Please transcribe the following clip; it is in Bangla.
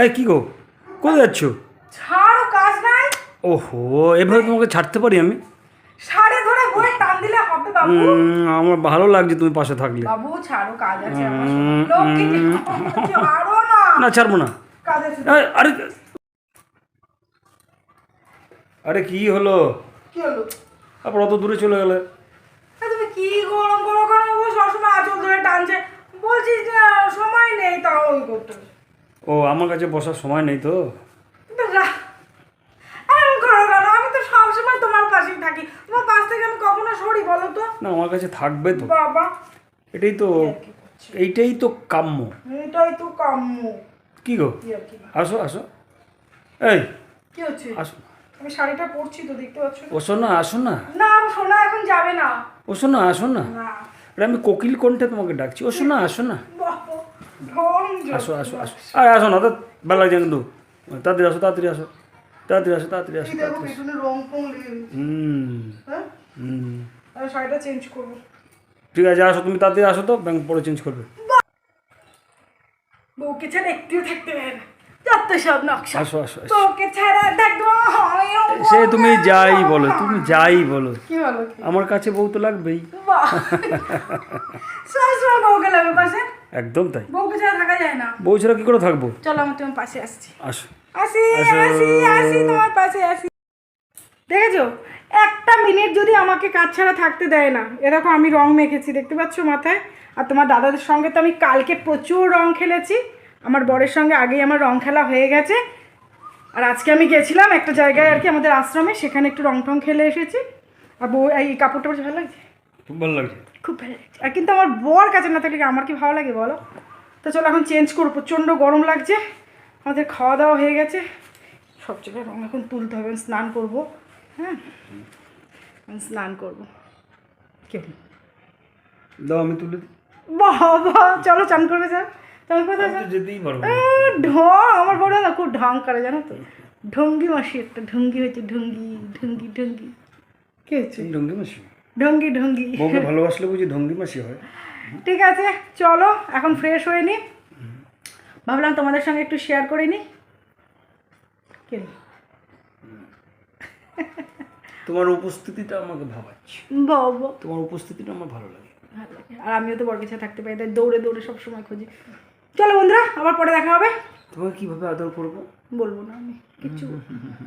এই কি গো? কোথায় যাচ্ছ? ছাড়ো কাজ নাই। ওহো এভাবে তোমাকে ছাড়তে পারি আমি? সাড়ে ধরে বই টান দিলে হবে বাবু। আমার ভালো লাগছে তুমি পাশে থাকলে। বাবু ছাড়ো কাজ আছে ছাড়ো না না ছাড়বো না। কাজ আছে। আরে আরে কি হলো? কি হলো? আবার অত দূরে চলে গেলে। তুমি কি গরম গরম গরম সবসময় আঁচল ধরে ও আমার কাছে বসার সময় নেই তো। না আমার কাছে থাকবে তো। বাবা। এটাই তো এইটাই তো কাম্য। এটাই তো কাম্য। কি গো। আসো আসো। এই কি হচ্ছে? আসো। আমি শাড়িটা পরছি তো দেখতে পাচ্ছ? ওসো না আসো না। না সোনা এখন যাবে না। ওসো না আসো না। আমি কোকিল কণ্ঠে তোমাকে ডাকছি। ওসো না আসো না। আসো আসো আসো। আরে আসো না তো বেলা লাগছে কিন্তু। তাড়াতাড়ি আসো তাড়াতাড়ি আসো। তাড়াতাড়ি আসো তাড়াতাড়ি আসো। হুম হুম। শাড়িটা চেঞ্জ করব ঠিক আছে আসো তুমি তাড়াতাড়ি আসো তো ব্যাংক পরে চেঞ্জ করবে। বউকে ছাড়া একটুও থাকতে পারে না। যত সব নকশা। আসো আসো আসো। ছাড়া দেখব সে তুমি যাই বলো তুমি যাই বলো। কি বলো আমার কাছে বউ তো লাগবেই। বউকে লাগবে পাশে? একদম তাই। বউকে ছাড়া থাকা যায় না। বউ ছাড়া কি করে থাকব? চলো আমি তোমার পাশে আসছি। আসো। আসি আসি। আসি তোমার পাশে আসি। দেখেছ? একটা মিনিট যদি আমাকে কাজ ছাড়া থাকতে দেয় না। এরকম আমি রং মেখেছি দেখতে পাচ্ছ মাথায়? আর তোমার দাদাদের সঙ্গে তো আমি কালকে প্রচুর রং খেলেছি। আমার বরের সঙ্গে আগেই আমার রং খেলা হয়ে গেছে। আর আজকে আমি গেছিলাম একটা জায়গায় আর কি আমাদের আশ্রমে সেখানে একটু রং টং খেলে এসেছি। আর বউ এই কাপড়টা বেশ ভালো লাগছে খুব ভালো লাগছে। খুব ভালো লাগছে। আর কিন্তু আমার বর কাছে না থাকলে আমার কি ভালো লাগে বলো? তো চলো এখন চেঞ্জ করব প্রচণ্ড গরম লাগছে। আমাদের খাওয়া দাওয়া হয়ে গেছে। সব জায়গায় রঙ এখন তুলতে হবে স্নান করব। হ্যাঁ? আমি স্নান করব। কি? হলো? দাও আমি তুলে। বাবা চলো চান করে যা চান করে আমি তো যেতেই পারব ঢং আমার বড় না খুব ঢং করে জানো তো? ঢঙ্গি মাসি একটা ঢঙ্গি হয়েছে ঢঙ্গি ঢঙ্গি ঢঙ্গি। কি হচ্ছে? ঢঙ্গি মাসি ঢঙ্গি ঢঙ্গি। বউকে ভালোবাসলে বুঝি ঢঙ্গি মাসি হয়। ঠিক আছে চলো এখন ফ্রেশ হয়ে নি। ভাবলাম তোমাদের সঙ্গে একটু শেয়ার করে নি? তোমার উপস্থিতিটা আমাকে ভাবাচ্ছে। বাবা। তোমার উপস্থিতিটা আমার ভালো লাগে। ভালো লাগে। আর আমিও তো বরকে ছাড়া থাকতে পারি তাই দৌড়ে দৌড়ে সব সময় খুঁজি। চলো বন্ধুরা আবার পরে দেখা হবে। তোমাকে কীভাবে আদর করব? বলব না আমি না।